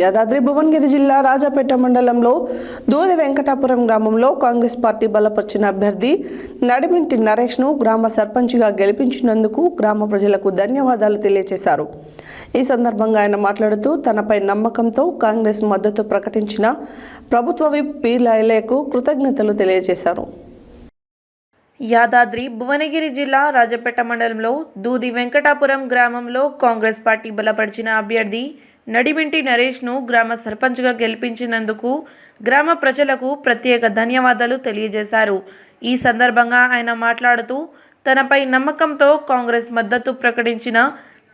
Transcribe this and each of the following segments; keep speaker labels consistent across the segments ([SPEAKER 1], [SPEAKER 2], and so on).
[SPEAKER 1] యాదాద్రి భువనగిరి జిల్లా రాజాపేట మండలంలో దూది వెంకటాపురం గ్రామంలో కాంగ్రెస్ పార్టీ బలపరిచిన అభ్యర్థి నడిమింటి నరేష్ను గ్రామ సర్పంచ్గా గెలిపించినందుకు గ్రామ ప్రజలకు ధన్యవాదాలు తెలియజేశారు ఈ సందర్భంగా ఆయన మాట్లాడుతూ తనపై నమ్మకంతో కాంగ్రెస్ మద్దతు ప్రకటించిన ప్రభుత్వ విప్ పీర్లాయలకు కృతజ్ఞతలు తెలియజేశారు
[SPEAKER 2] యాదాద్రి భువనగిరి జిల్లా రాజపేట మండలంలో దూది వెంకటాపురం గ్రామంలో కాంగ్రెస్ పార్టీ బలపరిచిన అభ్యర్థి నడిమింటి నరేష్ను గ్రామ సర్పంచ్గా గెలిపించినందుకు గ్రామ ప్రజలకు ప్రత్యేక ధన్యవాదాలు తెలియజేశారు. ఈ సందర్భంగా ఆయన మాట్లాడుతూ తనపై నమ్మకంతో కాంగ్రెస్ మద్దతు ప్రకటించిన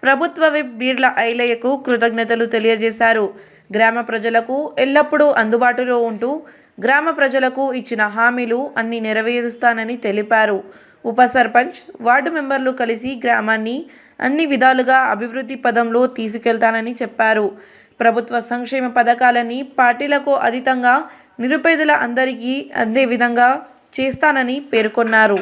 [SPEAKER 2] ప్రభుత్వ విప్ బీర్ల ఐలయ్యకు కృతజ్ఞతలు తెలియజేశారు. గ్రామ ప్రజలకు ఎల్లప్పుడూ అందుబాటులో ఉంటూ గ్రామ ప్రజలకు ఇచ్చిన హామీలు అన్ని నెరవేరుస్తానని తెలిపారు. ఉప సర్పంచ్ వార్డు మెంబర్లు కలిసి గ్రామాన్ని అన్ని విధాలుగా అభివృద్ధి పదంలో తీసుకెళ్తానని చెప్పారు. ప్రభుత్వ సంక్షేమ పథకాలని పార్టీలకు అతీతంగా నిరుపేదల అందరికీ అందే విధంగా చేస్తానని పేర్కొన్నారు.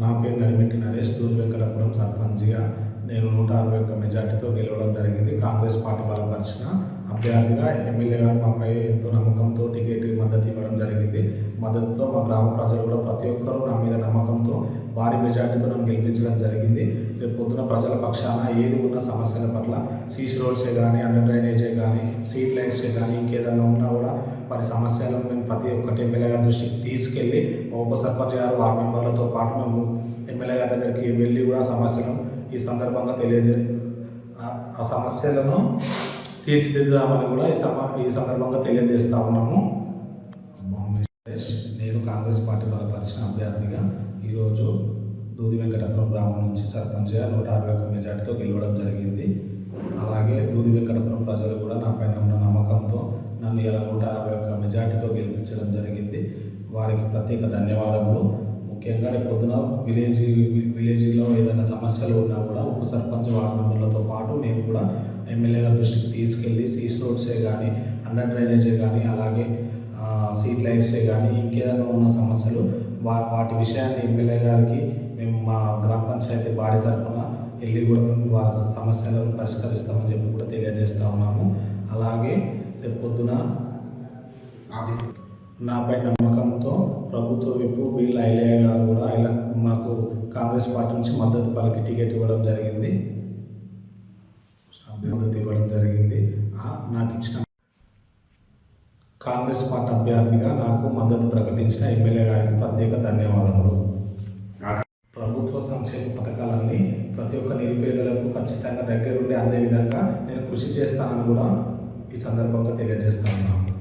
[SPEAKER 3] నా పేరు నడిమిట్టి నరేష్ దూర్ వెంకటాపురం సర్పంచ్గా నేను నూట అరవై ఒక్క మెజార్టీతో గెలవడం జరిగింది. కాంగ్రెస్ పార్టీ బలపరిచిన అభ్యర్థిగా ఎమ్మెల్యే గారు మాపై ఎంతో నమ్మకంతో టికెట్ మద్దతు ఇవ్వడం జరిగింది. మద్దతుతో మా గ్రామ ప్రజలు కూడా ప్రతి ఒక్కరూ నా మీద నమ్మకంతో భారీ మెజార్టీతో నన్ను గెలిపించడం జరిగింది. రేపు పొద్దున ప్రజల పక్షాన ఏది ఉన్న సమస్యల పట్ల సీస్ రోడ్సే కానీ అండర్ డ్రైనేజే కానీ సీట్ లైన్సే కానీ ఇంకేదైనా ఉన్నా కూడా మరి సమస్యలను మేము ప్రతి ఒక్కటి ఎమ్మెల్యే గారి దృష్టికి తీసుకెళ్ళి మా ఉప సర్పంచ్ గారు వార్డు మెంబర్లతో పాటు మేము ఎమ్మెల్యే గారి దగ్గరికి వెళ్ళి కూడా సమస్యలను ఈ సందర్భంగా తెలియజే ఆ సమస్యలను తీర్చిదిద్దామని కూడా ఈ సభ ఈ సందర్భంగా తెలియజేస్తా ఉన్నాము. నేను కాంగ్రెస్ పార్టీ బలపరిచిన అభ్యర్థిగా ఈరోజు దూది వెంకటపురం గ్రామం నుంచి సర్పంచ్గా నూట అరవై ఒక్క మెజార్టీతో గెలవడం జరిగింది. అలాగే దూది వెంకటపురం ప్రజలు కూడా నా పైన ఉన్న నమ్మకంతో నన్ను ఇలా నూట అరవై ఒక్క మెజార్టీతో గెలిపించడం జరిగింది. వారికి ప్రత్యేక ధన్యవాదములు. ముఖ్యంగా రేపు పొద్దున విలేజ్ విలేజ్లో ఏదైనా సమస్యలు ఉన్నా కూడా ఉప సర్పంచ్ వార్డు మెంబర్లతో పాటు మేము కూడా ఎమ్మెల్యే గారి దృష్టికి తీసుకెళ్ళి సీస్ రోడ్సే కానీ అండర్ డ్రైనేజే కానీ అలాగే సీట్ లైట్సే కానీ ఇంకేదైనా ఉన్న సమస్యలు వా వాటి విషయాన్ని ఎమ్మెల్యే గారికి మేము మా గ్రామ పంచాయతీ బాడీ తరఫున వెళ్ళి కూడా మేము సమస్యలను పరిష్కరిస్తామని చెప్పి కూడా తెలియజేస్తా ఉన్నాము. అలాగే రేపు పొద్దున నాపై నమ్మకంతో ప్రభుత్వ విప్పు బిల్ ఐలయ్య గారు కూడా ఆయన మాకు కాంగ్రెస్ పార్టీ నుంచి మద్దతు పలికి టికెట్ ఇవ్వడం జరిగింది మద్దతు ఇవ్వడం జరిగింది ఆ, నాకు ఇచ్చిన కాంగ్రెస్ పార్టీ అభ్యర్థిగా నాకు మద్దతు ప్రకటించిన ఎమ్మెల్యే గారికి ప్రత్యేక ధన్యవాదములు. ప్రభుత్వ సంక్షేమ పథకాలన్నీ ప్రతి ఒక్క నిరుపేదలకు ఖచ్చితంగా దగ్గరుండి అందే విధంగా నేను కృషి చేస్తానని కూడా ఈ సందర్భంగా తెలియజేస్తాను